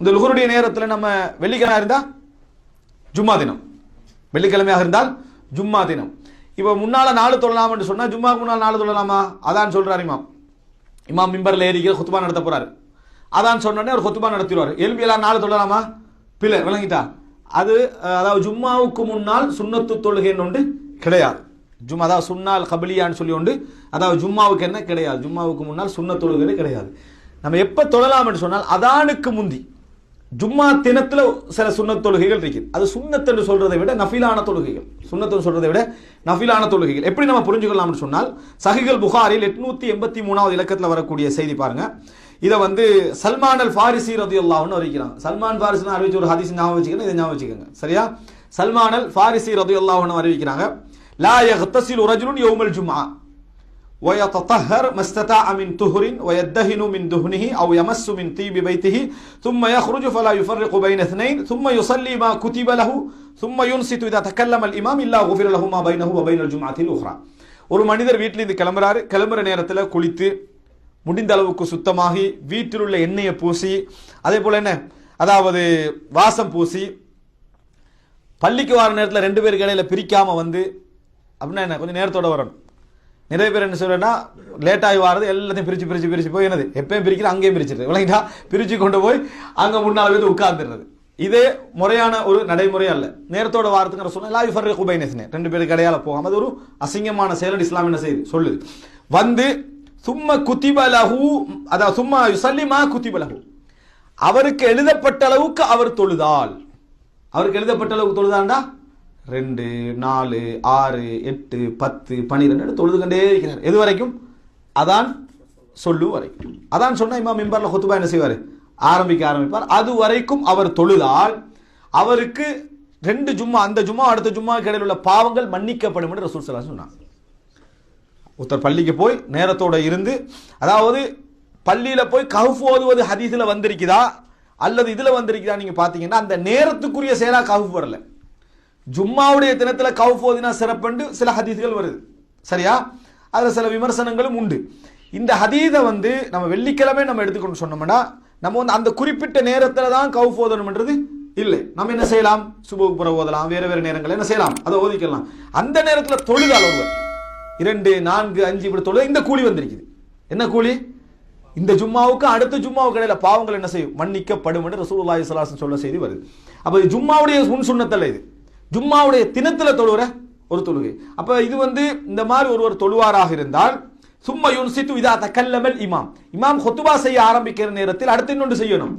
இந்த லுகருடைய நேரத்தில் நம்ம வெள்ளிக்கிழமை இருந்தா? ஜும்மா தினம். வெள்ளிக்கிழமையாக இருந்தால் ஜும்மா தினம். இப்போ முன்னால் நாலு தொழலாம்னு சொன்னால் ஜும்மாவுக்கு முன்னால் நாலு தொழலாமா? அதான் சொல்கிறார் இமாம். இமாம் மிம்பரில் ஏறிக்கிற குத்துபா நடத்த போகிறாரு அதான் சொன்னோடனே அவர் குத்துபா நடத்திடுவார். எலும்பி எல்லாம் நாலு தொழலாமா? பிள்ளை விளங்கிட்டா? அது அதாவது ஜும்மாவுக்கு முன்னால் சுண்ணத்து தொழுகைன்னு ஒன்று கிடையாது. ஜும்மா அதாவது சுன்னால் கபிலியான்னு சொல்லி உண்டு. அதாவது ஜும்மாவுக்கு என்ன? கிடையாது. ஜும்மாவுக்கு முன்னால் சுண்ணத் தொழுகிறது கிடையாது. நம்ம எப்போ தொழலாம்னு சொன்னால் அதானுக்கு முந்தி. ஜும்மா தினத்தில் சில சுண்ணத் தொழுகைகள் இருக்குது. அது சுன்னத் என்று சொல்றதை விட நஃபிலான தொழுகைகள். சுண்ணத்துன்னு சொல்றதை விட நஃபிலான தொழுகைகள். எப்படி நம்ம புரிஞ்சுக்கலாம்னு சொன்னால் சஹிகள் புகாரில் எட்நூத்தி எண்பத்தி மூணாவது இலக்கத்தில் வரக்கூடிய செய்தி பாருங்க. இதை வந்து சல்மான் அல் ஃபாரிசி ரதியுல்லாஹ்னு அறிவிக்கிறாங்க. சல்மான் ஃபாரிஸ்னு அறிவிச்சு ஒரு ஹதீஸ் ஞாபகம் வச்சுக்கணும் இதை ஞாபகம் வச்சுக்கோங்க. சரியா? சல்மான் அல் ஃபாரிசி ரதியுல்லாஹ்னு அறிவிக்கிறாங்க. லா யக்தசிலு உரஜுலுன் யௌமல் ஜும்ஆ. ويتطهر ما استطاع من طهر ويدهن من دهنه أو يمس من طيب بيته ثم يخرج فلا يفرق بين اثنين ثم يصلي ما كتب له ثم ينصت إذا تكلم الإمام إلا غفر له ما بينه وبين الجمعة الأخرى ஒரு மனிதர் வீட்டில் இருந்து கிளம்புறாரு கிளம்புற நேரத்தில் குளித்து முடிந்த அளவுக்கு சுத்தமாகி வீட்டில் உள்ள எண்ணெயை பூசி அதே போல என்ன அதாவது வாசம் பூசி பள்ளிக்கு வர நேரத்தில் ரெண்டு பேருக்கு இடையில பிரிக்காம வந்து அப்படின்னா என்ன கொஞ்சம் நேரத்தோட வரணும் நிறைய பேர் என்ன சொல்றேன்னா லேட்டாகி வாரது எல்லாத்தையும் பிரிச்சு பிரிச்சு பிரிச்சு போய் என்னது? எப்பயும் பிரிக்கிறது அங்கேயும் பிரிச்சிருது. விளங்கிட்டா? பிரிச்சு கொண்டு போய் அங்க முன்னால போய் உட்கார்ந்துடுறது. இதே முறையான ஒரு நடைமுறை அல்ல. நேரத்தோட வாரத்துக்கு சொன்னா லா யுஃபர் குபைனஸ்னே ரெண்டு பேருக்கு இடையால போகாம அது ஒரு அசிங்கமான செயல். இஸ்லாம் என்ன செய்யுது? சொல்லுது. வந்து சும்மா குத்திபலஹு அதாவது சும்மா யுசல்லிமா குத்திபலஹு அவருக்கு எழுதப்பட்ட அளவுக்கு அவர் தொழுதால். அவருக்கு எழுதப்பட்ட அளவுக்கு தொழுதாண்டா? ரெண்டு நாலு ஆறு எட்டு பத்து பன்னிரெண்டு தொழுதுகொண்டே இருக்கிறார். எது வரைக்கும்? அதான் சொல்லு வரைக்கும். அதான் சொன்னால் இம்மா மெம்பரில் குத்துபா என்ன செய்வார்? ஆரம்பிக்க ஆரம்பிப்பார். அது வரைக்கும் அவர் தொழுதால் அவருக்கு ரெண்டு ஜும்மா அந்த ஜும்மா அடுத்த ஜும்மா இடையில் உள்ள பாவங்கள் மன்னிக்கப்படும் என்று ரசூல் சலா சொன்னான் ஒருத்தர் பள்ளிக்கு போய் நேரத்தோட இருந்து அதாவது பள்ளியில் போய் கஹஃப் ஓதுவது ஹதீஸில் வந்திருக்குதா? அல்லது இதில் வந்திருக்குதா நீங்கள் பார்த்தீங்கன்னா அந்த நேரத்துக்குரிய செயலாக கஹஃப் வரலை. ஜும்மாவுடைய தினத்தில் கவுஃபோதினா சிறப்புண்டு சில ஹதீஸ்கள் வருது. சரியா? அதில் சில விமர்சனங்களும் உண்டு. இந்த ஹதீதை வந்து நம்ம வெள்ளிக்கிழமை நம்ம எடுத்துக்கொண்டு சொன்னோம்னா நம்ம வந்து அந்த குறிப்பிட்ட நேரத்தில் தான் கவுஃப் ஓதணும்ன்றது இல்லை. நம்ம என்ன செய்யலாம்? சுபுக்கு புற ஓதலாம் வேறு வேறு நேரங்கள் என்ன செய்யலாம்? அதை ஓதிக்கலாம். அந்த நேரத்தில் தொழுதால் ஒருவர் இரண்டு நான்கு அஞ்சு இப்படி தொழுது இந்த கூலி வந்திருக்குது. என்ன கூலி? இந்த ஜும்மாவுக்கு அடுத்த ஜும்மாவுக்கு இடையில பாவங்கள் என்ன செய்யும்? மன்னிக்கப்படும் என்று ரசூலுல்லாஹி ஸல்லல்லாஹு சொல்ல செய்தி வருது. அப்போ ஜும்மாவுடைய முன் சுண்ணத்தல்ல இது. ஜும்மாவுடைய தினத்தில் தொழுகிற ஒரு தொழுகை. அப்போ இது வந்து இந்த மாதிரி ஒருவர் தொழுவாராக இருந்தால் சும்மா யுன்சித்து இதா தக்கல்லமல் இமாம். இமாம் ஹொத்துபா செய்ய ஆரம்பிக்கிற நேரத்தில் அடுத்து இன்னொன்று செய்யணும்.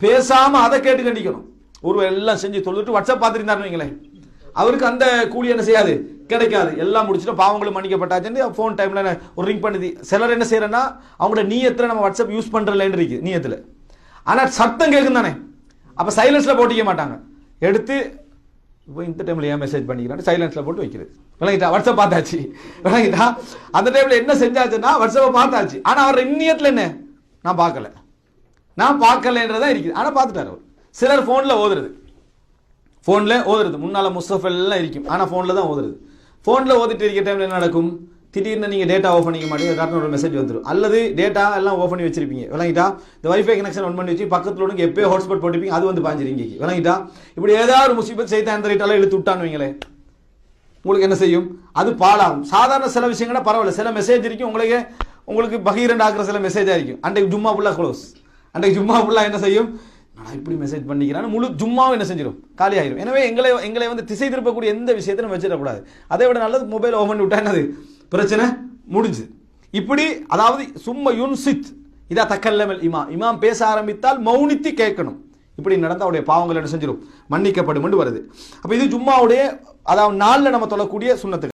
பேசாமல் அதை கேட்டு கண்டிக்கணும். ஒருவர் எல்லாம் செஞ்சு தொழுதுட்டு வாட்ஸ்அப் பார்த்துருந்தாருன்னு வைங்களேன். அவருக்கு அந்த கூலி என்ன செய்யாது? கிடைக்காது. எல்லாம் முடிச்சுட்டு பாவங்களும் மன்னிக்கப்பட்டாச்சுன்னு ஃபோன் டைமில் ஒரு ரிங் பண்ணுது. சிலர் என்ன செய்யறேன்னா அவங்களோட நீயத்தில் நம்ம வாட்ஸ்அப் யூஸ் பண்ணுறலன்னு இருக்கு நீயத்தில். ஆனால் சத்தம் கேட்கும் தானே. அப்போ சைலன்ஸில் போட்டிக்க மாட்டாங்க. எடுத்து இப்போ இந்த டைமில் ஏன் மெசேஜ் பண்ணிக்கிறான் சைலன்ஸில் போட்டு வைக்கிறது. விளங்கிட்டா? வாட்ஸ்அப் பார்த்தாச்சு. விளங்கிட்டா? அந்த டைமில் என்ன செஞ்சாச்சுன்னா வாட்ஸ்அப்பை பார்த்தாச்சு. ஆனால் அவர் இன்னியத்தில் என்ன? நான் பார்க்கல. நான் பார்க்கலன்றதான் இருக்குது. ஆனால் பார்த்துட்டாரு அவர். சிலர் ஃபோனில் ஓதுறது. ஃபோனில் ஓதுறது. முன்னால் முஸ்தஃப் எல்லாம் இருக்கும். ஆனால் ஃபோனில் தான் ஓதுறது. ஃபோனில் ஓதிட்டு இருக்க டைமில் என்ன நடக்கும்? திடீர்னு நீங்கள் டேட்டா ஆஃப் பண்ணிக்க மாட்டீங்க கரெக்டாக ஒரு மெசேஜ் வந்துடும் அல்லது டேட்டா எல்லாம் ஓஃப் பண்ணி வச்சிருப்பீங்க. விளங்கிட்டா? இந்த வைஃபை கனெக்ஷன் ஒன் பண்ணி வச்சு பக்கத்தில் உங்களுக்கு எப்பயோ ஹாட்ஸ்பாட் போட்டுப்பீங்க அது வந்து பாஞ்சிருங்க விளங்கிட்டா? இப்படி ஏதாவது ஒரு முசீபத் செய்து அந்த ரேட்டெல்லாம் இழுத்து விட்டான்னு வைங்களேன். உங்களுக்கு என்ன செய்யும்? அது பாலாகும் சாதாரண சில விஷயங்கள பரவாயில்ல. சில மெசேஜ் இருக்கும் உங்களுக்கு உங்களுக்கு பகீரண்ட் ஆக்குற சில மெசேஜாக இருக்கும். அன்றைக்கு ஜும்மா ஃபுல்லாக க்ளோஸ் அன்றைக்கு ஜும்மா ஃபுல்லாக என்ன செய்யும்? நான் இப்படி மெசேஜ் பண்ணிக்கிறான்னு முழு ஜும்மாவும் என்ன செஞ்சிடும் காலி ஆயிரும். எனவே எங்களை எங்களை வந்து திசை திருப்பக்கூடிய எந்த விஷயத்தையும் நம்ம வச்சிடக்கூடாது. அதை விட நல்லது மொபைல் ஓபன் விட்டா என்னது? பிரச்சனை முடிஞ்சு இப்படி அதாவது சும்மா யுன்சித் இதா தக்கல்லமல் இமாம் இமாம் பேச ஆரம்பித்தால் மௌனித்து கேட்கணும். இப்படி நடந்த அவருடைய பாவங்கள் என்ன செஞ்சிடும் மன்னிக்கப்படும் வருது. அப்ப இது ஜும்மாவுடைய அதாவது நாளில் நம்ம தொழக்கூடிய சுண்ணத்துக்கு